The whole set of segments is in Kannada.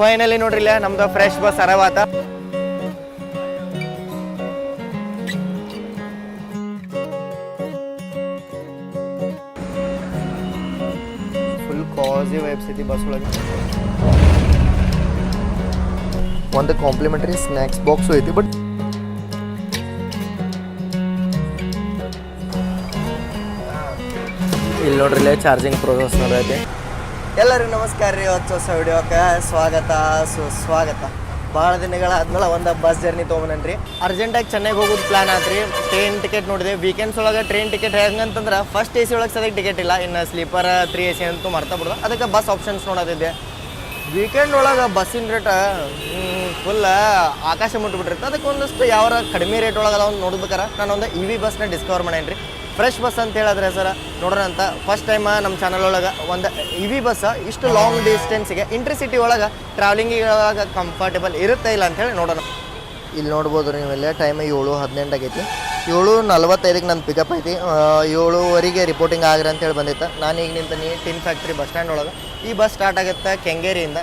ಫೈನಲಿ ನೋಡ್ರಿ ಇಲ್ಲ, ನಮ್ದು ಫ್ರೆಶ್ ಬಸ್ ಅರವಾತ. ಫುಲ್ ಕಾಸಿ ವೈಬ್ಸ್ ಐತಿ ಬಸ್ ಒಳಗೆ. ಒಂದು ಕಾಂಪ್ಲಿಮೆಂಟರಿ ಸ್ನ್ಯಾಕ್ಸ್ ಬಾಕ್ಸು ಐತಿ ಬಟ್ ಇಲ್ಲಿ ನೋಡ್ರಿ ಇಲ್ಲೇ ಚಾರ್ಜಿಂಗ್ ಪ್ರೋಸೆಸ್ ನಡೆದೈತಿ. ಎಲ್ಲರಿಗೂ ನಮಸ್ಕಾರ ರೀ. ಹೊಸ ಹೊಸ ವಿಡಿಯೋಕ್ಕೆ ಸ್ವಾಗತ, ಸುಸ್ವಾಗತ. ಭಾಳ ದಿನಗಳಾದ್ಮೇಲೆ ಒಂದು ಬಸ್ ಜರ್ನಿ ತೊಗೊಂಬನ್ರಿ ಅರ್ಜೆಂಟಾಗಿ ಚೆನ್ನಾಗಿ ಹೋಗೋದು ಪ್ಲಾನ್ ಆತ್ರಿ. ಟ್ರೈನ್ ಟಿಕೆಟ್ ನೋಡಿದೆ. ವೀಕೆಂಡ್ಸ್ ಒಳಗೆ ಟ್ರೈನ್ ಟಿಕೆಟ್ ಹೆಂಗಂತಂದ್ರೆ ಫಸ್ಟ್ ಎ ಸಿ ಒಳಗೆ ಸದ್ಯಕ್ಕೆ ಟಿಕೆಟ್ ಇಲ್ಲ. ಇನ್ನು ಸ್ಲೀಪರ್ ತ್ರೀ ಎ ಸಿ ಅಂತೂ ಮರ್ತಾ ಬಿಡೋದು. ಅದಕ್ಕೆ ಬಸ್ ಆಪ್ಷನ್ಸ್ ನೋಡೋದಿದೆ. ವೀಕೆಂಡ್ ಒಳಗೆ ಬಸ್ಸಿನ ರೇಟ್ ಫುಲ್ ಆಕಾಶ ಮುಟ್ಬಿಟ್ಟಿರುತ್ತೆ. ಅದಕ್ಕೆ ಒಂದಷ್ಟು ಯಾವ ಕಡಿಮೆ ರೇಟ್ ಒಳಗೆ ಅದಾವ ನೋಡ್ಬೇಕಾರೆ ನಾನು ಒಂದು ಇ ವಿ ಬಸ್ನ ಡಿಸ್ಕವರ್ ಮಾಡೇನಿ ರೀ ಫ್ರೆಶ್ ಬಸ್ ಅಂತ ಹೇಳಿದ್ರೆ ಸರ್, ನೋಡೋಣ ಅಂತ. ಫಸ್ಟ್ ಟೈಮ್ ನಮ್ಮ ಚಾನಲ್ ಒಳಗೆ ಒಂದು ಇವಿ ಬಸ್ ಇಷ್ಟು ಲಾಂಗ್ ಡಿಸ್ಟೆನ್ಸಿಗೆ ಇಂಟ್ರಿಸಿಟಿ ಒಳಗೆ ಟ್ರಾವೆಲಿಂಗಿಗೆ ಕಂಫರ್ಟೇಬಲ್ ಇರುತ್ತೆ ಇಲ್ಲ ಅಂತೇಳಿ ನೋಡೋಣ. ಇಲ್ಲಿ ನೋಡ್ಬೋದು ನೀವೆಲ್ಲ ಟೈಮ್ ಏಳು ಹದಿನೆಂಟು ಆಗೈತಿ. ಏಳು ನಲ್ವತ್ತೈದಕ್ಕೆ ನನ್ನ ಪಿಕಪ್ ಐತಿ. ಏಳುವರೆಗೆ ರಿಪೋರ್ಟಿಂಗ್ ಆಗ್ರಿ ಅಂತೇಳಿ ಬಂದಿತ್ತು. ನಾನು ಈಗ ನಿಂತೀನಿ ಟಿನ್ ಫ್ಯಾಕ್ಟ್ರಿ ಬಸ್ ಸ್ಟ್ಯಾಂಡ್ ಒಳಗೆ. ಈ ಬಸ್ ಸ್ಟಾರ್ಟ್ ಆಗುತ್ತೆ ಕೆಂಗೇರಿಯಿಂದ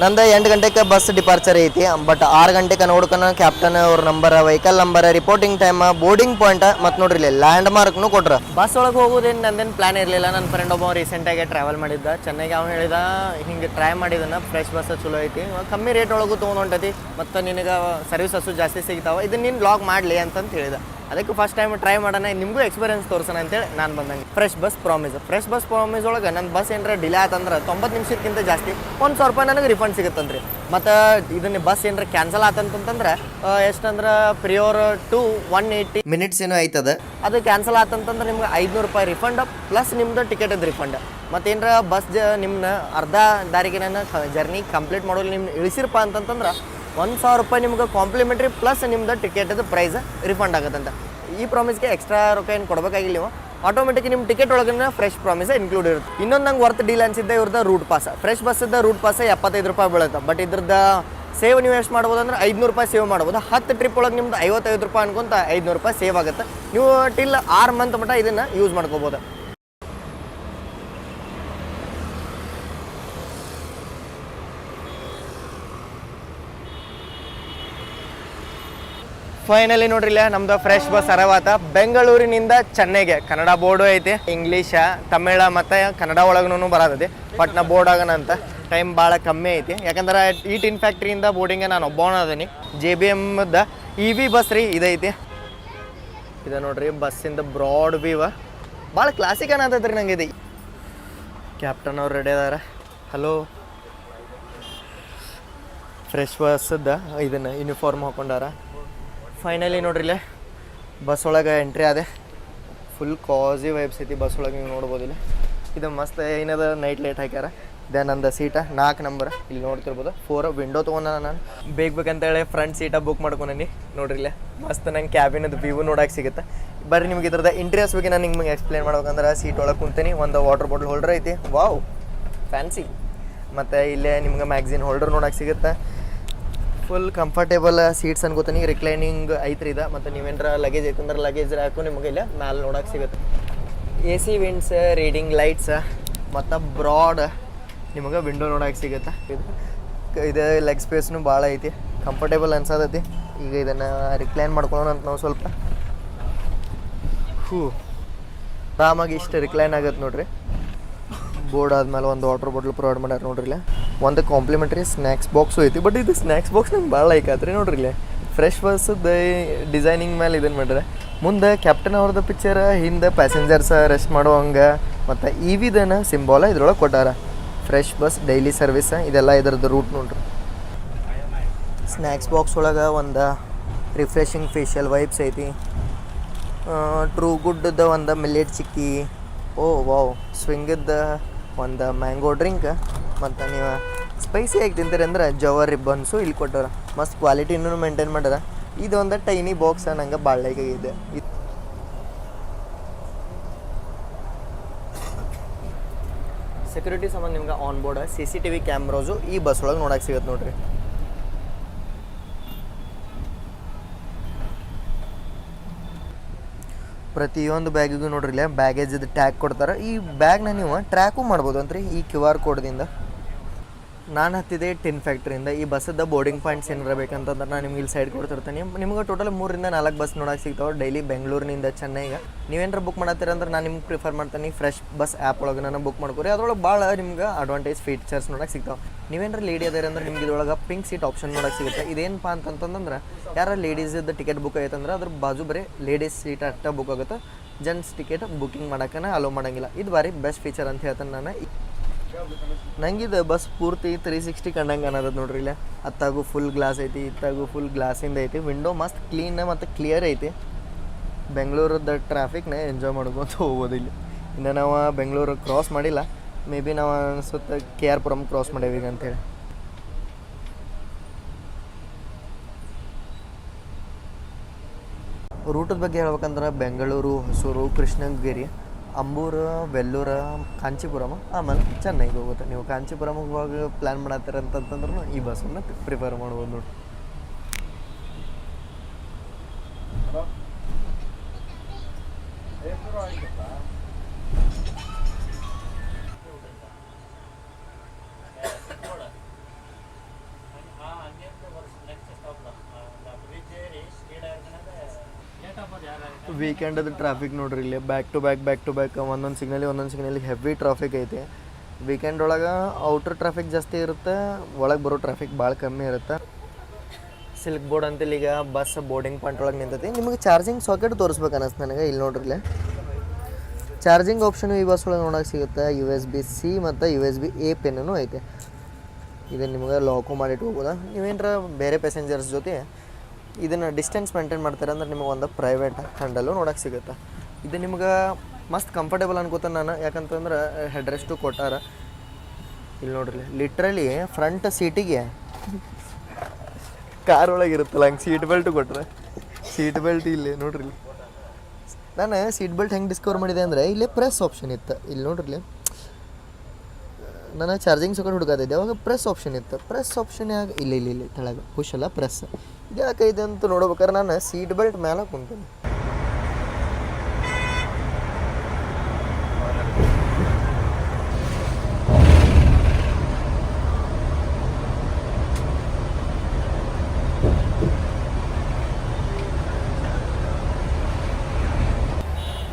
ನಂದು ಎಂಟು ಗಂಟೆಗೆ ಬಸ್ ಡಿಪಾರ್ಚರ್ ಐತಿ. ಬಟ್ ಆರು ಗಂಟೆಗೆ ನೋಡ್ಕೊಂಡು ಕ್ಯಾಪ್ಟನ್ ಅವ್ರ number vehicle number reporting time boarding point ಮತ್ತು ನೋಡ್ರಿ ಇಲ್ಲಿ ಲ್ಯಾಂಡ್ ಮಾರ್ಕ್ನು ಕೊಟ್ರ. ಬಸ್ ಒಳಗೆ ಹೋಗೋದೇನು ನಂದೇನು ಪ್ಲಾನ್ ಇರಲಿಲ್ಲ. ನನ್ನ ಫ್ರೆಂಡ್ ಒಬ್ಬ ರೀಸೆಂಟಾಗಿ ಟ್ರಾವೆಲ್ ಮಾಡಿದ್ದ. ಚೆನ್ನಾಗಿ ಅವ್ನು ಹೇಳಿದ, ಹಿಂಗೆ ಟ್ರೈ ಮಾಡಿದನ ಫ್ರೆಶ್ ಬಸ್ ಚಲೋ ಐತಿ. ಕಮ್ಮಿ ರೇಟ್ ಒಳಗೂ ತೊಗೊಂಡು ಹೊಂಟತಿ. ಮತ್ತು ನಿನಗೆ ಸರ್ವಿಸಸ್ಸು ಜಾಸ್ತಿ ಸಿಗ್ತಾವ. ಇದನ್ನ ನೀನು ಲಾಗ್ ಮಾಡಲಿ ಅಂತಂತ ಹೇಳಿದ. ಅದಕ್ಕೆ ಫಸ್ಟ್ ಟೈಮ್ ಟ್ರೈ ಮಾಡೋಣ. ನಿಮಗೂ ಎಕ್ಸ್ಪೀರಿಯನ್ಸ್ ತೋರಿಸೋಣ ಅಂತೇಳಿ ನಾನು ಬಂದಂಗೆ. Fresh bus promise fresh bus promise ಒಳಗೆ ನನ್ನ ಬಸ್ ಏನಾರ ಡಿಲೇ ಆತಂದ್ರೆ ತೊಂಬತ್ತು ನಿಮಿಷಕ್ಕಿಂತ ಜಾಸ್ತಿ ಒಂದು ಸಾವಿರ ರೂಪಾಯಿ ನನಗೆ ರಿಫಂಡ್ ಸಿಗುತ್ತಂತ್ರಿ. ಮತ್ತು ಇದನ್ನ ಬಸ್ ಏನಾರ ಕ್ಯಾನ್ಸಲ್ ಆತಂತಂದ್ರೆ ಎಷ್ಟಂದ್ರೆ prior to one eighty minutes ಏನೋ ಐತದ ಅದು ಕ್ಯಾನ್ಸಲ್ ಆತಂತಂದ್ರೆ ನಿಮ್ಗೆ ಐದುನೂರು ರೂಪಾಯಿ ರಿಫಂಡ್ ಪ್ಲಸ್ ನಿಮ್ದು ಟಿಕೆಟದ ರಿಫಂಡ್ ಮತ್ತೇನರ ಬಸ್ ಜ ನಿಮ್ಮನ್ನ ಅರ್ಧ ದಾರಿಗೆ ನಾನು ಜರ್ನಿ ಕಂಪ್ಲೀಟ್ ಮಾಡೋದು ನಿಮ್ಮ ಇಳಿಸಿರಪ್ಪ ಅಂತಂತಂದ್ರೆ, ಒಂದು ಸಾವಿರ ರೂಪಾಯಿ ನಿಮ್ಗೆ ಕಾಂಪ್ಲಿಮೆಂಟ್ರಿ ಪ್ಲಸ್ ನಿಮ್ದು ಟಿಕೆಟದ ಪ್ರೈಸ್ ರಿಫಂಡ್ ಆಗುತ್ತಂತ. ಈ ಪ್ರಾಮಿಸ್ಗೆ ಎಕ್ಸ್ಟ್ರಾ ರೊಕ್ಕ ಏನು ಕೊಡಬೇಕಾಗಿಲ್ಲ ನೀವು ಆಟೋಮೆಟಿಕ್ ನಿಮ್ಮ ಟಿಕೆಟ್ ಒಳಗಿನ ಫ್ರೆಶ್ ಪ್ರಾಮಿಸ್ ಇನ್ಕ್ಲೂಡ್ ಇರುತ್ತೆ. ಇನ್ನೊಂದು ನಂಗೆ ವರ್ತ್ ಡೀಲ್ ಅನ್ಸಿದ್ದೆ ಇವ್ರದ್ದು ರೂಟ್ ಪಾಸ್ ಫ್ರೆಶ್ ಬಸ್ಸದ ರೂಟ್ ಪಾಸ್ ಎಪ್ಪತ್ತೈದು ರೂಪಾಯಿ ಬೀಳುತ್ತೆ. ಬಟ್ ಇದ್ರದ್ದು ಸೇವ್ ನೀವು ಎಷ್ಟು ಮಾಡ್ಬೋದು ಅಂದ್ರೆ ಐದುನೂರು ರೂಪಾಯಿ ಸೇವ್ ಮಾಡ್ಬೋದು. ಹತ್ತು ಟ್ರಿಪ್ ಒಳಗೆ ನಿಮ್ದು ಐವತ್ತೈದು ರೂಪಾಯಿ ಅನ್ಕೊಂತ ಐದುನೂರು ರೂಪಾಯಿ ಸೇವ್ ಆಗುತ್ತೆ. ನೀವು ಟಿಲ್ ಆರು ಮಂತ್ ಮಟ್ಟ ಇದನ್ನು ಯೂಸ್ ಮಾಡ್ಕೋಬೋದು. ಫೈನಲಿ ನೋಡ್ರಿಲ್ಲ ನಮ್ದು ಫ್ರೆಶ್ ಬಸ್ ಅರವಾತ. ಬೆಂಗಳೂರಿನಿಂದ ಚೆನ್ನೈಗೆ. ಕನ್ನಡ ಬೋರ್ಡು ಐತಿ ಇಂಗ್ಲೀಷ ತಮಿಳ ಮತ್ತು ಕನ್ನಡ ಒಳಗೂ ಬರತೈತಿ. ಬಟ್ ನಾ ಬೋರ್ಡ್ ಆಗೋಣ ಅಂತ. ಟೈಮ್ ಭಾಳ ಕಮ್ಮಿ ಐತಿ. ಯಾಕಂದ್ರೆ ಈ ಟಿನ್ ಫ್ಯಾಕ್ಟ್ರಿಯಿಂದ ಬೋರ್ಡಿಂಗೆ ನಾನು ಒಬ್ಬವನ ಅದೀನಿ. ಜೆ ಬಿ ಎಮ್ದ ಇ ವಿ ಬಸ್ ರೀ, ಇದೈತಿ. ಇದು ನೋಡ್ರಿ ಬಸ್ಸಿಂದ ಬ್ರಾಡ್ ವ್ಯೂವ ಭಾಳ ಕ್ಲಾಸಿಕ್ ಅನ್ನತೈತೆ ರೀ ನಂಗೆ ಇದು. ಕ್ಯಾಪ್ಟನ್ ಅವ್ರು ರೆಡಿ ಅದಾರ. ಹಲೋ ಫ್ರೆಶ್ ಬಸ್ಸದ ಇದನ್ನ ಯೂನಿಫಾರ್ಮ್ ಹಾಕೊಂಡಾರ. ಫೈನಲಿ ನೋಡ್ರಿ ಇಲ್ಲೇ ಬಸ್ ಒಳಗೆ ಎಂಟ್ರಿ ಆದೆ. ಫುಲ್ ಕಾಸಿ ವೈಬ್ಸ್ ಐತಿ ಬಸ್ ಒಳಗೆ, ನೀವು ನೋಡ್ಬೋದು ಇಲ್ಲಿ. ಇದು ಮಸ್ತ್ ಏನದ ನೈಟ್ ಲೈಟ್ ಹಾಕ್ಯಾರ. ದೆನ್ ನಂದು ಸೀಟ ನಾಲ್ಕು ನಂಬರ್ ಇಲ್ಲಿ ನೋಡ್ತಿರ್ಬೋದು. ಫೋರ್ ವಿಂಡೋ ತೊಗೊಂಡ ನಾನು. ಬೇಕು ಬೇಕಂತೇಳಿ ಫ್ರಂಟ್ ಸೀಟ ಬುಕ್ ಮಾಡ್ಕೊಂಡಿ ನೋಡ್ರಿ ಇಲ್ಲೇ, ಮಸ್ತ್ ನಂಗೆ ಕ್ಯಾಬಿನದು ವ್ಯೂ ನೋಡಕ್ಕೆ ಸಿಗುತ್ತೆ. ಬರ್ರಿ ನಿಮ್ಗೆ ಇದ್ರದ ಇಂಟ್ರೆಸ್ಟ್ ಬಗ್ಗೆ ನಾನು ನಿಮ್ಗೆ ಎಕ್ಸ್ಪ್ಲೇನ್ ಮಾಡ್ಬೇಕಂದ್ರೆ ಸೀಟ್ ಒಳಗೆ ಕುಂತೀನಿ. ಒಂದು ವಾಟರ್ ಬಾಟಲ್ ಹೋಲ್ಡರ್ ಐತಿ. ವಾವ್ ಫ್ಯಾನ್ಸಿ ಮತ್ತು ಇಲ್ಲೇ ನಿಮ್ಗೆ ಮ್ಯಾಗ್ಝಿನ್ ಹೋಲ್ಡರ್ ನೋಡಕ್ಕೆ ಸಿಗುತ್ತೆ. ಫುಲ್ ಕಂಫರ್ಟೇಬಲ್ ಸೀಟ್ಸ್ ಅನ್ಕೋತೀನಿ ರಿಕ್ಲೈನಿಂಗ್ ಐತ್ರಿ ಇದು. ಮತ್ತು ನೀವೇನಾರ ಲಗೇಜ್ ಐತಂದ್ರೆ ಲಗೇಜ್ ಹಾಕು ನಿಮಗೆ ಇಲ್ಲ ಮ್ಯಾಲೆ ನೋಡಕ್ಕೆ ಸಿಗುತ್ತೆ. A C vents reading lights ಮತ್ತು ಬ್ರಾಡ್ ನಿಮಗೆ ವಿಂಡೋ ನೋಡಕ್ಕೆ ಸಿಗುತ್ತೆ. ಇದು ಇದು ಲೆಗ್ ಸ್ಪೇಸ್ನು ಭಾಳ ಐತಿ. ಕಂಫರ್ಟೇಬಲ್ ಅನ್ಸತೈತಿ. ಈಗ ಇದನ್ನು ರಿಕ್ಲೈನ್ ಮಾಡ್ಕೊಳ್ಳೋಣ ಅಂತ ನಾವು ಸ್ವಲ್ಪ. ಹೂ. ಆರಾಮಾಗಿ ಇಷ್ಟು ರಿಕ್ಲೈನ್ ಆಗತ್ತೆ ನೋಡ್ರಿ. ಬೋರ್ಡ್ ಆದ್ಮೇಲೆ ಒಂದು ವಾಟರ್ ಬಾಟ್ಲ್ ಪ್ರೊವೈಡ್ ಮಾಡ್ಯಾರ ನೋಡ್ರಿ ಇಲ್ಲೇ ಒಂದು ಕಾಂಪ್ಲಿಮೆಂಟ್ರಿ ಸ್ನ್ಯಾಕ್ಸ್ ಬಾಕ್ಸು ಐತಿ. ಬಟ್ ಇದು ಸ್ನ್ಯಾಕ್ಸ್ ಬಾಕ್ಸ್ ನಂಗೆ ಭಾಳ ಲೈಕ್ ಆತ್ರಿ ನೋಡ್ರಿ ಇಲ್ಲೇ. ಫ್ರೆಶ್ ಬಸ್ಸದ ಡಿಸೈನಿಂಗ್ ಮೇಲೆ ಇದನ್ನು ಮಾಡ್ರೆ ಮುಂದೆ ಕ್ಯಾಪ್ಟನ್ ಅವ್ರದ್ದು ಪಿಕ್ಚರ್ ಹಿಂದೆ ಪ್ಯಾಸೆಂಜರ್ಸ್ ರೆಸ್ಟ್ ಮಾಡುವಂಗೆ, ಮತ್ತು ಇ ವಿದನ ಸಿಂಬಾಲ ಇದ್ರೊಳಗೆ ಕೊಟ್ಟಾರ. ಫ್ರೆಶ್ ಬಸ್ ಡೈಲಿ ಸರ್ವಿಸ್ ಇದೆಲ್ಲ ಇದರದ್ದು ರೂಟ್ ನೋಡ್ರಿ. ಸ್ನ್ಯಾಕ್ಸ್ ಬಾಕ್ಸ್ ಒಳಗೆ ಒಂದು ರಿಫ್ರೆಶಿಂಗ್ ಫೇಶಿಯಲ್ ವೈಬ್ಸ್ ಐತಿ. ಟ್ರೂ ಗುಡ್ಡದ ಒಂದು ಮಿಲ್ಲೆಟ್ ಚಿಕ್ಕಿ. ಓ ವಾವ್ ಸ್ವಿಂಗದ ಒಂದು ಮ್ಯಾಂಗೋ ಡ್ರಿಂಕ್ ಮತ್ತು ನೀವು ಸ್ಪೈಸಿ ಆಗಿ ತಿಂತೀರಿ ಅಂದ್ರೆ ಜವರ್ ರಿಬ್ಬನ್ಸು ಇಲ್ಲಿ ಕೊಟ್ಟಾರ ಮಸ್ತ್ ಕ್ವಾಲಿಟಿನೂ ಮೇಂಟೈನ್ ಮಾಡ್ಯಾರ. ಇದೊಂದು ಟೈನಿ ಬಾಕ್ಸ್ ನಂಗೆ ಬಾಳೆಗೆ ಇದೆ. ಇತ್ತು ಸೆಕ್ಯೂರಿಟಿ ಸಂಬಂಧ ನಿಮ್ಗೆ on board C C T V cameras ಈ ಬಸ್ ಒಳಗೆ ನೋಡಕ್ಕೆ ಸಿಗುತ್ತೆ ನೋಡ್ರಿ. ಪ್ರತಿಯೊಂದು ಬ್ಯಾಗಿಗೂ ನೋಡ್ರಿ ಇಲ್ಲ ಬ್ಯಾಗೇಜ್ ಟ್ಯಾಗ್ ಕೊಡ್ತಾರೆ. ಈ ಬ್ಯಾಗ್ನ ನೀವು ಟ್ರ್ಯಾಕು ಮಾಡ್ಬೋದು ಅಂತ್ರಿ ಈ ಕ್ಯೂ ಆರ್ ಕೋಡ್ದಿಂದ ನಾನು ಹತ್ತಿದೆ ಟಿನ್ ಫ್ಯಾಕ್ಟ್ರಿಯಿಂದ. ಈ ಬಸ್ಸದ ಬೋರ್ಡಿಂಗ್ ಪಾಯಿಂಟ್ಸ್ ಏನಾರ ಬೇಕಂತಂದ್ರೆ ನಾನು ನಿಮ್ಗೆ ಇಲ್ಲಿ ಸೈಡ್ ಕೊಡ್ತಿರ್ತೀನಿ. ನಿಮ್ಗೆ ಟೋಟಲ್ ಮೂರಿಂದ ನಾಲ್ಕು ಬಸ್ ನೋಡಕ್ಕೆ ಸಿಗ್ತಾವೆ ಡೈಲಿ ಬೆಂಗಳೂರಿನಿಂದ ಚೆನ್ನೈಗೆ ನೀವೇನಾರ ಬುಕ್ ಮಾಡತ್ತೀರ ಅಂದ್ರೆ ನಾನು ನಿಮ್ಗೆ ಪ್ರಿಫರ್ ಮಾಡ್ತೀನಿ ಫ್ರೆಶ್ ಬಸ್ ಆ್ಯಪ್ ಒಳಗೆ ನಾನು ಬುಕ್ ಮಾಡ್ಕೊರಿ. ಅದ್ರೊಳಗೆ ಭಾಳ ನಿಮ್ಗೆ ಅಡ್ವಾಂಟೇಜ್ ಫೀಚರ್ಸ್ ನೋಡಕ್ಕೆ ಸಿಗ್ತಾವೆ. ನೀವೇನಾರ ಲೇಡಿ ಅದೇ ಅಂದ್ರೆ ನಿಮ್ಗೆ ಇದ್ರೊಳಗೆ ಪಿಂಕ್ ಸೀಟ್ ಆಪ್ಷನ್ ನೋಡೋಕೆ ಸಿಗುತ್ತೆ. ಇದೇನಪ್ಪ ಅಂತಂತಂದ್ರೆ ಯಾರ ಲೇಡೀಸ್ದು ಟಿಕೆಟ್ ಬುಕ್ ಆಯ್ತಂದ್ರೆ ಅದ್ರ ಬಾಜು ಬರೀ ಲೇಡೀಸ್ ಸೀಟ್ ಅಷ್ಟೇ ಬುಕ್ ಆಗುತ್ತೆ. ಜೆಂಟ್ಸ್ ಟಿಕೆಟ್ ಬುಕಿಂಗ್ ಮಾಡೋಕೆ ಅಲೋ ಮಾಡಂಗಿಲ್ಲ. ಇದು ಬಾರಿ ಬೆಸ್ಟ್ ಫೀಚರ್ ಅಂತ ಹೇಳ್ತೇನೆ ನಾನು. ನಂಗಿದು ಬಸ್ ಪೂರ್ತಿ ತ್ರೀ ಸಿಕ್ಸ್ಟಿ ಕಂಡಂಗೆ ಅನ್ನೋದು ನೋಡ್ರಿ ಇಲ್ಲ. ಅತ್ತಾಗೂ ಫುಲ್ ಗ್ಲಾಸ್ ಐತಿ, ಇತ್ತಾಗೂ ಫುಲ್ ಗ್ಲಾಸಿಂದ ಐತಿ. ವಿಂಡೋ ಮಸ್ತ್ ಕ್ಲೀನ್ ಮತ್ತು ಕ್ಲಿಯರ್ ಐತಿ. ಬೆಂಗಳೂರದ ಟ್ರಾಫಿಕ್ನ ಎಂಜಾಯ್ ಮಾಡ್ಕೊತ ಹೋಗೋದು ಇಲ್ಲಿ. ಇನ್ನು ನಾವು ಬೆಂಗಳೂರು ಕ್ರಾಸ್ ಮಾಡಿಲ್ಲ. ಮೇ ಬಿ ನಾವು ಅನ್ಸುತ್ತೆ ಕೆ ಆರ್ ಪುರಮ್ ಕ್ರಾಸ್ ಮಾಡೇವಿ ಈಗ ಅಂತೇಳಿ. ರೂಟದ ಬಗ್ಗೆ ಹೇಳ್ಬೇಕಂದ್ರೆ ಬೆಂಗಳೂರು, ಹೊಸೂರು, ಕೃಷ್ಣಗಿರಿ. ಅಂಬೂರು, ವೆಲ್ಲೂರ, ಕಾಂಚೀಪುರಮ, ಆಮೇಲೆ ಚೆನ್ನೈಗೆ ಹೋಗುತ್ತೆ. ನೀವು ಕಾಂಚೀಪುರಮ್ಗೆ ಹೋಗಿ ಪ್ಲ್ಯಾನ್ ಮಾಡತ್ತೀರ ಅಂತಂತಂದ್ರೂ ಈ ಬಸ್ಸನ್ನು ಪ್ರಿಫರ್ ಮಾಡ್ಬೋದು ನೋಡಿ. ವೀಕೆಂಡದ ಟ್ರಾಫಿಕ್ ನೋಡ್ರಿ ಇಲ್ಲಿ back to back back to back ಒಂದೊಂದು ಸಿಗ್ನಲಿ ಒಂದೊಂದು ಸಿಗ್ನಲಿಗೆ ಹೆವಿ ಟ್ರಾಫಿಕ್ ಐತೆ. ವೀಕೆಂಡ್ ಒಳಗೆ ಔಟ್ರ್ ಟ್ರಾಫಿಕ್ ಜಾಸ್ತಿ ಇರುತ್ತೆ, ಒಳಗೆ ಬರೋ ಟ್ರಾಫಿಕ್ ಭಾಳ ಕಮ್ಮಿ ಇರುತ್ತೆ. ಸಿಲ್ಕ್ ಬೋರ್ಡ್ ಅಂತೇಳಿ ಈಗ ಬಸ್ ಬೋರ್ಡಿಂಗ್ ಪಾಯಿಂಟ್ ಒಳಗೆ ನಿಂತೈತಿ. ನಿಮಗೆ ಚಾರ್ಜಿಂಗ್ ಸಾಕೆಟ್ ತೋರಿಸ್ಬೇಕು ಅನ್ನಿಸ್ತು ನನಗೆ ಇಲ್ಲಿ ನೋಡ್ರಿ ಇಲ್ಲಿ. ಚಾರ್ಜಿಂಗ್ ಆಪ್ಷನ್ ಈ ಬಸ್ ಒಳಗೆ ನೋಡೋಕೆ ಸಿಗುತ್ತೆ ಯು ಎಸ್ ಬಿ ಸಿ ಮತ್ತು ಯು ಎಸ್ ಬಿ ಎ ಪೆನ್ನು ಐತೆ. ಇದನ್ನು ನಿಮಗೆ ಲಾಕು ಮಾಡಿಟ್ಟು ಹೋಗೋದಾ ನೀವೇನರ ಬೇರೆ ಪ್ಯಾಸೆಂಜರ್ಸ್ ಜೊತೆ ಇದನ್ನು ಡಿಸ್ಟೆನ್ಸ್ ಮೇಂಟೈನ್ ಮಾಡ್ತಾರೆ ಅಂದ್ರೆ ನಿಮಗೆ ಒಂದು ಪ್ರೈವೇಟ್ ಹ್ಯಾಂಡಲು ನೋಡೋಕೆ ಸಿಗುತ್ತೆ. ಇದು ನಿಮ್ಗೆ ಮಸ್ತ್ ಕಂಫರ್ಟೇಬಲ್ ಅನ್ಕೋತ ನಾನು. ಯಾಕಂತಂದ್ರೆ ಹೆಡ್ ರೆಸ್ಟು ಕೊಟ್ಟಾರ. ಇಲ್ಲಿ ನೋಡ್ರಿ ಲಿಟ್ರಲಿ ಫ್ರಂಟ್ ಸೀಟಿಗೆ ಕಾರ್ ಒಳಗೆ ಇರುತ್ತಲ್ಲ, ಹಂಗೆ ಸೀಟ್ ಬೆಲ್ಟ್ ಕೊಟ್ರೆ. ಸೀಟ್ ಬೆಲ್ಟ್ ಇಲ್ಲಿ, ನೋಡ್ರಿ ನಾನು ಸೀಟ್ ಬೆಲ್ಟ್ ಹೆಂಗೆ ಡಿಸ್ಕವರ್ ಮಾಡಿದೆ ಅಂದರೆ, ಇಲ್ಲೇ ಪ್ರೆಸ್ ಆಪ್ಷನ್ ಇತ್ತು. ಇಲ್ಲಿ ನೋಡ್ರಿ ನಾನು ಚಾರ್ಜಿಂಗ್ ಸೊಕಟ್ ಹುಡುಕಾತಿದ್ದೆ ಅವಾಗ ಪ್ರೆಸ್ ಆಪ್ಷನ್ ಇತ್ತು. ಪ್ರೆಸ್ ಆಪ್ಷನ್ ಯಾಕೆ ಇಲ್ಲ ಇಲ್ಲ, ಇಲ್ಲಿ ಕೆಳಗೆ ಪುಷ್ ಪ್ರೆಸ್ ಇದು ಇದೆ ಅಂತ ನೋಡ್ಬೇಕಾದ್ರೆ ನಾನು ಸೀಟ್ ಬೆಲ್ಟ್ ಮೇಲೆ ಕುಂತೀನಿ.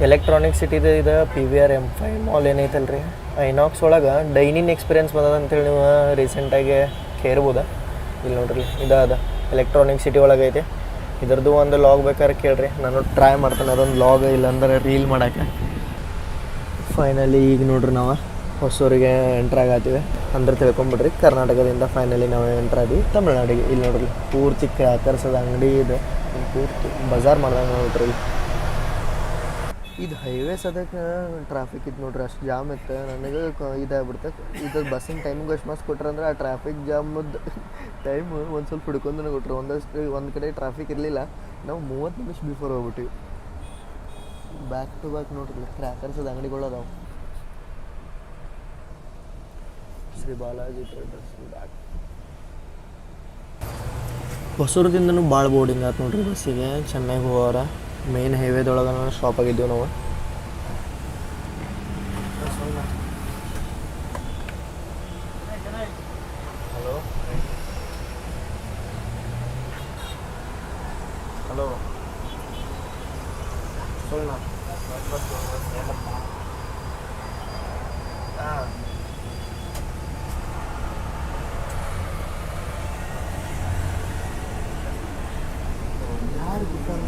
ಎಲೆಕ್ಟ್ರಾನಿಕ್ ಸಿಟಿದು ಇದು P V R M five mall ಏನೈತಲ್ಲ ರೀ ಐನಾಕ್ಸ್ ಒಳಗೆ ಡೈನಿಂಗ್ ಎಕ್ಸ್ಪೀರಿಯನ್ಸ್ ಬಂದದ ಅಂತೇಳಿ ನೀವು ರೀಸೆಂಟಾಗಿ ಕೇರ್ಬೋದ ಇಲ್ಲಿ ನೋಡ್ರಿ, ಇದಾದ. ಎಲೆಕ್ಟ್ರಾನಿಕ್ ಸಿಟಿ ಒಳಗೆ ಐತೆ. ಇದರದು ಒಂದು ಲಾಗ್ ಬೇಕಾದ್ರೆ ಕೇಳ್ರಿ. ನಾನು ಟ್ರೈ ಮಾಡ್ತೇನೆ, ಅದೊಂದು ಲಾಗ್ ಇಲ್ಲಾಂದ್ರೆ ರೀಲ್ ಮಾಡೋಕ್ಕೆ. ಫೈನಲಿ ಈಗ ನೋಡ್ರಿ ನಾವು, ಹೊಸೂರಿಗೆ ಎಂಟ್ರ್ ಆಗತ್ತೀವಿ. ಅಂದ್ರೆ ತಿಳ್ಕೊಂಬಿಡ್ರಿ, ಕರ್ನಾಟಕದಿಂದ ಫೈನಲಿ ನಾವು ಎಂಟ್ರ್ ಆದ್ವಿ, ತಮಿಳ್ನಾಡಿಗೆ. ಇಲ್ಲಿ ನೋಡ್ರಿ, ಪೂರ್ತಿ ಕರ್ಸದ ಅಂಗಡಿ ಇದೆ. ಪೂರ್ತಿ ಬಜಾರ್ ಮಾಡ್ದಂಗೆ ನೋಡ್ರಿ ಇದು ಹೈವೇಸ್ ಅದಕ್ಕೆ ಟ್ರಾಫಿಕ್ ಇತ್ತು ನೋಡ್ರಿ, ಅಷ್ಟು ಜಾಮ್ ಇತ್ತು. ನನಗೆ ಇದಾಗ್ಬಿಡ್ತು. ಇದು ಬಸ್ಸಿನ ಟೈಮಿಗೆ ಅಷ್ಟು ಮಸ್ತ್ ಕೊಟ್ರಂದ್ರೆ ಆ ಟ್ರಾಫಿಕ್ ಜಾಮದ್ದು ಟೈಮ್ ಒಂದು ಸ್ವಲ್ಪ ಹುಡ್ಕೊಂಡು ಕೊಟ್ರು. ಒಂದಷ್ಟು ಒಂದು ಕಡೆ ಟ್ರಾಫಿಕ್ ಇರಲಿಲ್ಲ. ನಾವು ಮೂವತ್ತು ನಿಮಿಷ ಬಿಫೋರ್ ಹೋಗ್ಬಿಟ್ಟಿವಿ. ಬ್ಯಾಕ್ ಟು ಬ್ಯಾಕ್ ನೋಡ್ರಿ ಕ್ರ್ಯಾಕರ್ಸದ ಅಂಗಡಿಗಳು ಅದಾವೆ. ಶ್ರೀ ಬಾಲಾಜಿ ಟ್ರೇಡರ್ಸ್ ಬ್ಯಾಕ್ ಹೊಸೂರದಿಂದನೂ ಭಾಳ ಬೋರ್ಡಿಂಗ್ ಆಯ್ತು ನೋಡ್ರಿ ಬಸ್ಸಿಗೆ. ಚೆನ್ನೈಗೆ ಹೋಗೋರ ಮೇನ್ ಹೈವೇದೊಳಗೆ ಸ್ಟಾಪ್ ಆಗಿದ್ದೀವಿ ನಾವು ಹಲೋ ಹಲೋ ಸೊಲ್ಲ ಹಾಂ ಯಾರು ಗೊತ್ತಾಗ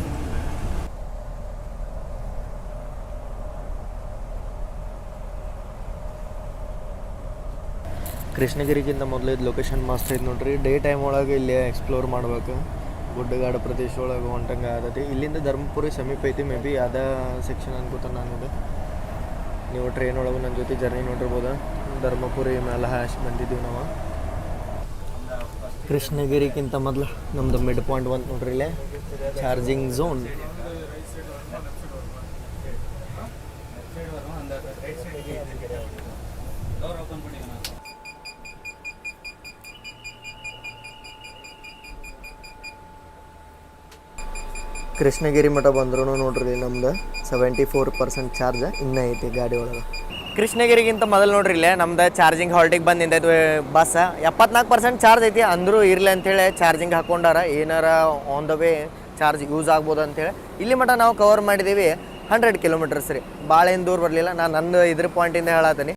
ಕೃಷ್ಣಗಿರಿಗಿಂತ ಮೊದಲು ಇದು ಲೊಕೇಶನ್ ಮಸ್ತ್ ಐತೆ ನೋಡ್ರಿ. ಡೇ ಟೈಮ್ ಒಳಗೆ ಇಲ್ಲಿ ಎಕ್ಸ್ಪ್ಲೋರ್ ಮಾಡ್ಬೇಕು. ಗುಡ್ಡಗಾಡು ಪ್ರದೇಶ ಒಳಗೆ ಹೊಂಟಂಗೆ ಆದತಿ ಇಲ್ಲಿಂದ ಧರ್ಮಪುರಿ ಸಮೀಪ ಐತಿ ಮೇ ಬಿ ಅದ ಸೆಕ್ಷನ್ ಅನ್ಕೋತ ನಾನು ಇದು ನೀವು ಟ್ರೈನ್ ಒಳಗೆ ನನ್ನ ಜೊತೆ ಜರ್ನಿ ನೋಡಿರ್ಬೋದು? ಧರ್ಮಪುರಿ ಮೇಲೆ ಹ್ಯಾಶ್ ಬಂದಿದ್ದೀವಿ ನಾವು. ಕೃಷ್ಣಗಿರಿಗಿಂತ ಮೊದಲು ನಮ್ಮದು ಮಿಡ್ ಪಾಯಿಂಟ್ ಬಂತು ನೋಡ್ರಿ ಇಲ್ಲೇ. ಚಾರ್ಜಿಂಗ್ ಝೋನ್ ಕೃಷ್ಣಗಿರಿ ಮಠ ಬಂದ್ರು ನೋಡ್ರಿ ನಮ್ದು ಸೆವೆಂಟಿ ಫೋರ್ ಪರ್ಸೆಂಟ್ ಚಾರ್ಜ್ ಇನ್ನ ಐತಿ ಗಾಡಿ ಒಳಗೆ. ಕೃಷ್ಣಗಿರಿಗಿಂತ ಮೊದಲು ನೋಡ್ರಿ ಇಲ್ಲೇ, ನಮ್ದು ಚಾರ್ಜಿಂಗ್ ಹಾಲ್ಟಿಗೆ ಬಂದಿಂದ ನಿಂತೈತಿ ಬಸ್ ಎಪ್ಪತ್ನಾಲ್ಕು ಪರ್ಸೆಂಟ್ ಚಾರ್ಜ್ ಐತಿ, ಅಂದರೂ ಇರಲಿ ಅಂತೇಳಿ ಚಾರ್ಜಿಂಗ್ ಹಾಕೊಂಡಾರ, ಏನಾರ on the way charge use ಆಗ್ಬೋದು ಅಂತೇಳಿ. ಇಲ್ಲಿ ಮಠ ನಾವು ಕವರ್ ಮಾಡಿದ್ದೀವಿ ಹಂಡ್ರೆಡ್ ಕಿಲೋಮೀಟರ್ಸ್ ರೀ. ಭಾಳ ಏನು ದೂರ ಬರಲಿಲ್ಲ, ನಾನು ನಂದು ಇದ್ರ ಪಾಯಿಂಟಿಂದ ಹೇಳತ್ತೀನಿ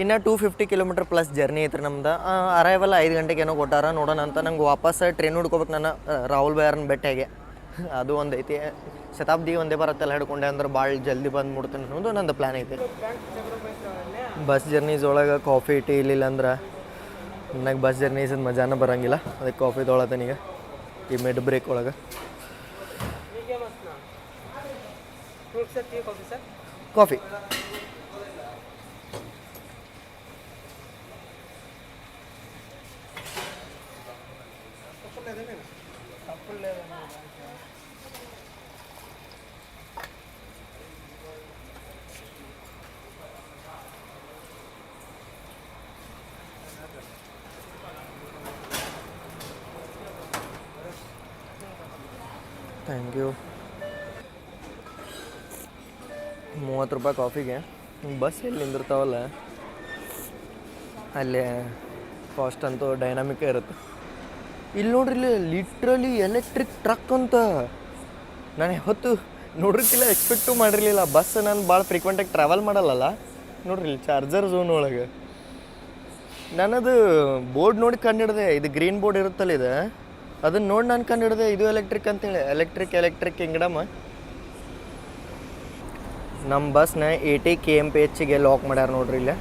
ಇನ್ನು two fifty kilometre plus journey ಐತ್ರಿ ನಮ್ದು. ಅರೈವಲ್ ಐದು ಗಂಟೆಗೆ ಏನೋ ಕೊಟ್ಟಾರ ನೋಡೋಣ ಅಂತ. ನಂಗೆ ವಾಪಸ್ ಟ್ರೈನ್ ಹುಡ್ಕೋಬೇಕು ನಾನು ರಾಹುಲ್ ಬಯಾರನ್ ಬೆಟ್ಟೆಗೆ ಅದು ಒಂದು ಐತಿ. ಶತಾಬ್ದಿ ಒಂದೇ ಬರತ್ತೆಲ್ಲ ಹಿಡ್ಕೊಂಡೆ ಅಂದ್ರೆ ಭಾಳ ಜಲ್ದಿ ಬಂದು ಮುಡ್ತೀನಿ ಅನ್ನೋದು ನಂದು ಪ್ಲ್ಯಾನ್ ಐತಿ. ಬಸ್ ಜರ್ನೀಸ್ ಒಳಗೆ ಕಾಫಿ ಟೀ ಇಲ್ಲಿಲ್ಲ ಅಂದ್ರೆ ನನಗೆ ಬಸ್ ಜರ್ನೀಸ್ ಮಜಾನ ಬರಂಗಿಲ್ಲ. ಅದಕ್ಕೆ ಕಾಫಿ ತೊಗೊಳತನೀಗ ಈ ಮಿಡ್ ಬ್ರೇಕ್ ಒಳಗೆ. Coffee thank you. ಮೂವತ್ತು ರೂಪಾಯಿ ಕಾಫಿಗೆ. ಬಸ್ ಎಲ್ಲಿ ನಿಂದಿರ್ತಾವಲ್ಲ? ಅಲ್ಲಿ ಕಾಸ್ಟ್ ಅಂತೂ ಡೈನಾಮಿಕ್ ಇರುತ್ತೆ. ಇಲ್ಲಿ ನೋಡ್ರಿ, ಇಲ್ಲಿ ಲಿಟ್ರಲಿ ಎಲೆಕ್ಟ್ರಿಕ್ ಟ್ರಕ್ ಅಂತ. ನಾನು ಯಾವತ್ತು ನೋಡಿರ್ತಿಲ್ಲ ಎಕ್ಸ್ಪೆಕ್ಟು ಮಾಡಿರಲಿಲ್ಲ. ಬಸ್ ನಾನು ಭಾಳ ಫ್ರೀಕ್ವೆಂಟಾಗಿ ಟ್ರಾವೆಲ್ ಮಾಡಲ್ಲಲ್ಲ? ನೋಡ್ರಿ, ಇಲ್ಲಿ ಚಾರ್ಜರ್ ಝೋನ್ ಒಳಗೆ. ನಾನದು ಬೋರ್ಡ್ ನೋಡಿ ಕಂಡಿಡ್ದೆ ಇದು ಗ್ರೀನ್ ಬೋರ್ಡ್ ಇರುತ್ತಲ್ಲ ಇದು? ಅದನ್ನ ನೋಡಿ ನಾನು ಕಂಡಿಡ್ದೆ ಇದು ಎಲೆಕ್ಟ್ರಿಕ್ ಅಂತೇಳಿ. ಎಲೆಕ್ಟ್ರಿಕ್ ಎಲೆಕ್ಟ್ರಿಕ್ ಕಿಂಗ್ಡಮ್ ನಮ್ಮ ಬಸ್ನ ಏಯ್ಟಿ ಕೆ ಎಂ ಪಿ ಎಚ್ಗೆ ಲಾಕ್ ಮಾಡ್ಯಾರ ನೋಡ್ರಿ ಇಲ್ಲಿ.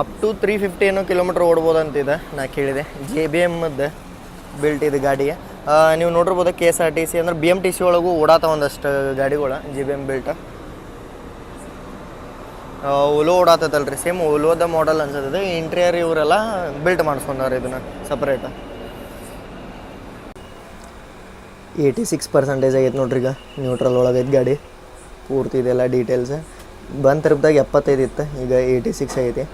ಅಪ್ ಟು ತ್ರೀ ಫಿಫ್ಟಿ ಏನೋ ಕಿಲೋಮೀಟ್ರ್ ಓಡ್ಬೋದು ಅಂತಿದೆ ನಾ ಕೇಳಿದೆ. ಜೆ ಬಿ ಎಮ್ಮದ್ದು ಬಿಲ್ಟ್ ಇದು ಗಾಡಿಗೆ. ನೀವು ನೋಡಿರ್ಬೋದು K S R T C ಅಂದ್ರೆ ಬಿ ಎಂ ಟಿ ಸಿ ಒಳಗೂ ಓಡಾತಾವ ಒಂದಷ್ಟು ಗಾಡಿಗಳು ಜೆ ಬಿ ಎಂ ಬಿಲ್ಟ್ ಓಲೋ ಓಡಾತೈತಲ್ರಿ. ಸೇಮ್ ಓಲೋದ ಮಾಡೆಲ್ ಅನ್ಸತ್ತದೆ ಇಂಟೀರಿಯರ್ ಇವರೆಲ್ಲ ಬಿಲ್ಟ್ ಮಾಡಿಸ್ಕೊಂಡವ್ರಿ ಇದನ್ನ ಸಪ್ರೇಟ್ ಏಯ್ಟಿ ಸಿಕ್ಸ್ ಪರ್ಸೆಂಟೇಜ್ ಆಗೈತೆ ನೋಡ್ರಿ ಈಗ. ನ್ಯೂಟ್ರಲ್ ಒಳಗೈತೆ ಗಾಡಿ. ಪೂರ್ತಿ ಇದೆಲ್ಲ ಡೀಟೇಲ್ಸ್ ಬಂದು ತರಪ್ದಾಗ ಎಪ್ಪತ್ತೈದು ಇತ್ತು. ಈಗ ಏಯ್ಟಿ ಸಿಕ್ಸ್ ಆಗೈತಿ.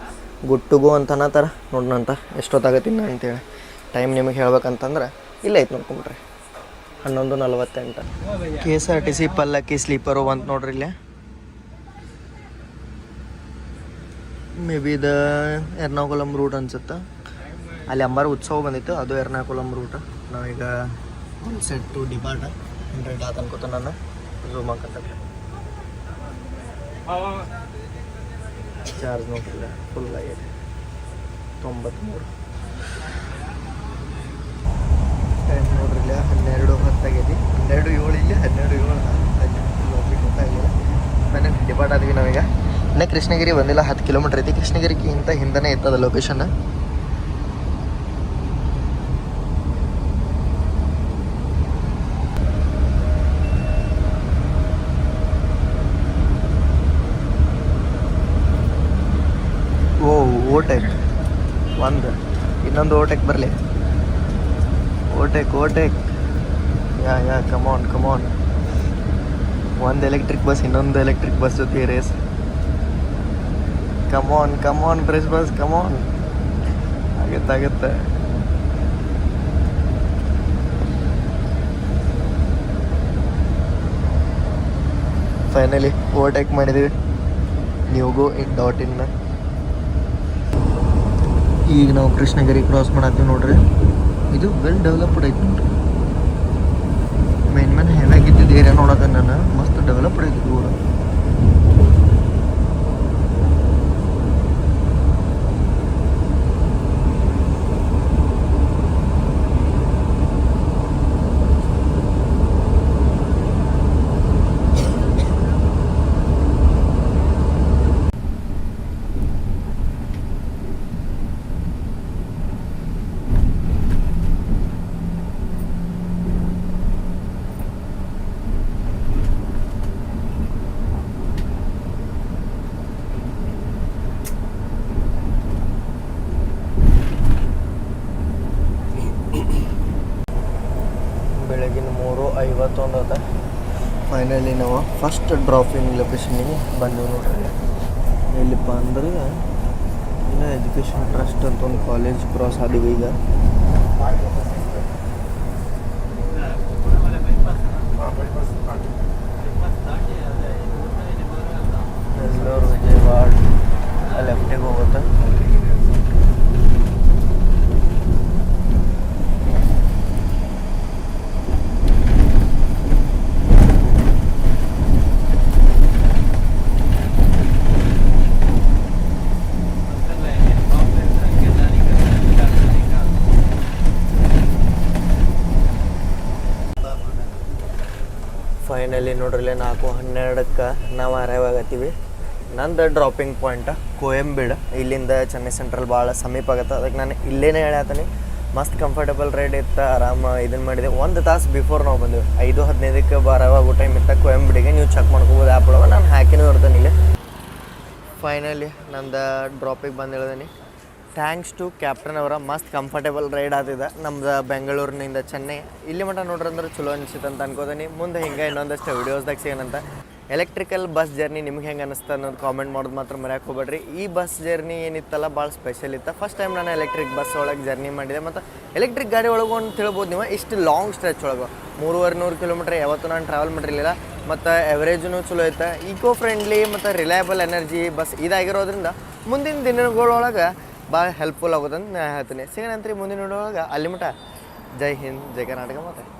ಗುಡ್ ಟು ಗೋ ಅಂತ ಅನ್ನತ್ತಾರ ನೋಡೋಣಂತ ಎಷ್ಟೊತ್ತಾಗತ್ತೆ ಇನ್ನು ಅಂತೇಳಿ. ಟೈಮ್ ನಿಮಗೆ ಹೇಳ್ಬೇಕಂತಂದ್ರೆ ಇಲ್ಲ ಐತೆ ನೋಡ್ಕೊಂಬಿಟ್ರಿ ಹನ್ನೊಂದು ನಲ್ವತ್ತೆಂಟು. K S R T C Pallakki sleeper ಅಂತ ನೋಡ್ರಿ ಇಲ್ಲೇ. ಮೇ ಬಿ ಇದು ಎರ್ನಾಕುಲಂ ರೂಟ್ ಅನ್ಸುತ್ತೆ? ಅಲ್ಲಿ ಅಂಬಾರ ಉತ್ಸವ ಬಂದಿತ್ತು. ಅದು ಎರ್ನಾಕುಲಂ ರೂಟ್ ನಾವೀಗ one set to depart hundred ಆತ ಅನ್ಕೋತ ನಾನು ಝೂಮ್ ಹಾಕತ್ತ ಚಾರ್ಜ್ ನೋಡ್ರಿಲ್ಲ ಫುಲ್ ಆಗಿದೆ. ತೊಂಬತ್ತ್ಮೂರು ಟೈಮ್ ನೋಡ್ರಿಲ್ಲ ಹನ್ನೆರಡು ಹತ್ತಾಗೈತಿ. ಹನ್ನೆರಡು ಏಳು ಇಲ್ಲಿ ಹನ್ನೆರಡು ಏಳು ಆಫೀಸ್ ಗೊತ್ತಾಗಿಲ್ಲ ಮನೆ ಡಿಪಾರ್ಟ್ ಆದ್ವಿ ನಾವೀಗ. ಇನ್ನೇ ಕೃಷ್ಣಗಿರಿ ಬಂದಿಲ್ಲ ಹತ್ತು ಕಿಲೋಮೀಟ್ರ್ ಐತಿ. ಕೃಷ್ಣಗಿರಿಗಿಂತ ಹಿಂದನೇ ಇತ್ತದ ಲೊಕೇಶನ್ ಓ ಓಟೆಕ್ ಒಂದು ಇನ್ನೊಂದು ಓಟೆಕ್ ಬರಲಿ. Overtake overtake. Yeah yeah come on come on ಒಂದು ಎಲೆಕ್ಟ್ರಿಕ್ ಬಸ್ ಇನ್ನೊಂದು ಎಲೆಕ್ಟ್ರಿಕ್ ಬಸ್ ಜೊತೆ race come on come on ಬ್ರೆಸ್ bus come on ಆಗತ್ತಾಗತ್ತೆ ಆಗತ್ತೆ ಫೈನಲಿ ಓವರ್ಟೇಕ್ ಮಾಡಿದ್ದೀವಿ ನೀವುಗೂ ಇನ್ ಡಾಟ್ ಇನ್ನ ಈಗ ನಾವು ಕೃಷ್ಣಗಿರಿ ಕ್ರಾಸ್ ಮಾಡತ್ತೀವಿ ನೋಡ್ರಿ. ಇದು ವೆಲ್ ಡೆವಲಪ್ಡ್ ಐತಿ ನೋಡ್ರಿ. ಮೇನ್ ಮೇನ್ ಹೆವಾಗಿದ್ದಿದ್ದು ಏರಿಯಾ ನೋಡೋದ ನಾನು ಮಸ್ತ್ ಡೆವಲಪ್ಡ್ ಐತಿ ಊರು. ಫೈನಲಿ ನಾವು ಫಸ್ಟ್ ಡ್ರಾಪಿಂಗ್ ಲೊಕೇಶನಿಗೆ ಬಂದು ನೋಡ್ರಿ. ಎಲ್ಲಿಪ್ಪ ಅಂದ್ರೆ ಇನ್ನು ಎಜುಕೇಷನ್ ಟ್ರಸ್ಟ್ ಅಂತ ಒಂದು ಕಾಲೇಜ್ ಕ್ರಾಸ್ ಆದಿವಿ ಈಗ. ಬೆಂಗಳೂರು ವಿಜಯವಾಡ ಲೆಫ್ಟಿಗೆ ಹೋಗುತ್ತೆ? ಫೈನಲಿ ನೋಡ್ರಿ ನಾಲ್ಕು ಹನ್ನೆರಡಕ್ಕೆ ನಾವು ಅರೈವ್ ಆಗತ್ತೀವಿ. ನಂದು ಡ್ರಾಪಿಂಗ್ ಪಾಯಿಂಟ್ ಕೋಯಂಬೀಡ್ ಇಲ್ಲಿಂದ ಚೆನ್ನೈ ಸೆಂಟ್ರಲ್ ಭಾಳ ಸಮೀಪ ಆಗತ್ತೆ. ಅದಕ್ಕೆ ನಾನು ಇಲ್ಲೇನೇ ಹೇಳತ್ತೀನಿ ಮಸ್ತ್ ಕಂಫರ್ಟಬಲ್ ರೈಡ್ ಇತ್ತು. ಆರಾಮ ಇದನ್ನು ಮಾಡಿದೆ. ಒಂದು ತಾಸು ಬಿಫೋರ್ ನಾವು ಬಂದೆವು. ಐದು, ಹದಿನೈದಕ್ಕೆ ಬರವಾಗೋ ಟೈಮ್ ಇತ್ತು. ಕೋಯಂಬೀಡಿಗೆ ನೀವು ಚೆಕ್ ಮಾಡ್ಕೋಬೋದು. ಆ್ಯಪ್ ಒಳಗೆ ನಾನು ಹಾಕಿನೂ ಇರ್ತೇನೆ ಇಲ್ಲಿ. ಫೈನಲಿ ನಂದು ಡ್ರಾಪಿಗೆ ಬಂದು ಹೇಳಿದೀನಿ. ಥ್ಯಾಂಕ್ಸ್ ಟು ಕ್ಯಾಪ್ಟನ್ ಅವರ ಮಸ್ತ್ ಕಂಫರ್ಟೇಬಲ್ ರೈಡ್ ಆದಿದೆ ನಮ್ದು ಬೆಂಗಳೂರಿನಿಂದ ಚೆನ್ನೈ. ಇಲ್ಲಿ ಮಟ್ಟ ನೋಡ್ರಂದ್ರೆ ಚಲೋ ಅನಿಸುತ್ತೆ ಅಂತ ಅನ್ಕೋತೀನಿ. ಮುಂದೆ ಹಿಂಗೆ ಇನ್ನೊಂದಷ್ಟು ವೀಡಿಯೋಸ್ದಾಗ ಸಿಗೋಣಂತ ಎಲೆಕ್ಟ್ರಿಕಲ್ ಬಸ್ ಜರ್ನಿ ನಿಮ್ಗೆ ಹೆಂಗೆ ಅನಿಸ್ತು ಅನ್ನೋದು ಕಾಮೆಂಟ್ ಮಾಡೋದು ಮಾತ್ರ ಮರ್ಯಾಕೆ ಹೋಗ್ಬೇಡ್ರಿ. ಈ ಬಸ್ ಜರ್ನಿ ಏನಿತ್ತಲ್ಲ ಭಾಳ ಸ್ಪೆಷಲ್ ಇತ್ತು. ಫಸ್ಟ್ ಟೈಮ್ ನಾನು ಎಲೆಕ್ಟ್ರಿಕ್ ಬಸ್ ಒಳಗೆ ಜರ್ನಿ ಮಾಡಿದೆ. ಮತ್ತು ಎಲೆಕ್ಟ್ರಿಕ್ ಗಾಡಿ ಒಳಗೆ ಒಂದು ತಿಳ್ಬೋದು ನೀವು, ಇಷ್ಟು ಲಾಂಗ್ ಸ್ಟ್ರೆಚ್ ಒಳಗೆ. ಮೂರುವರೆ ನೂರು ಕಿಲೋಮೀಟ್ರ್ ಯಾವತ್ತೂ ನಾನು ಟ್ರಾವೆಲ್ ಮಾಡಿರಲಿಲ್ಲ. ಮತ್ತು ಎವರೇಜೂ ಚಲೋ ಐತೆ ಈಕೋ ಫ್ರೆಂಡ್ಲಿ ಮತ್ತು ರಿಲಯಬಲ್ ಎನರ್ಜಿ ಬಸ್ ಇದಾಗಿರೋದ್ರಿಂದ ಮುಂದಿನ ದಿನಗಳೊಳಗೆ ಭಾಳ ಹೆಲ್ಪ್ಫುಲ್ ಆಗೋದಂತ ನಾ ಹೇಳ್ತೀನಿ. ಸಿಗೋಣಂತ್ರಿ ಮುಂದಿನ ನೋಡುವಾಗ ಅಲ್ಲಿ ಮಟ ಜೈ ಹಿಂದ್, ಜೈ ಕರ್ನಾಟಕ ಮತ್ತೆ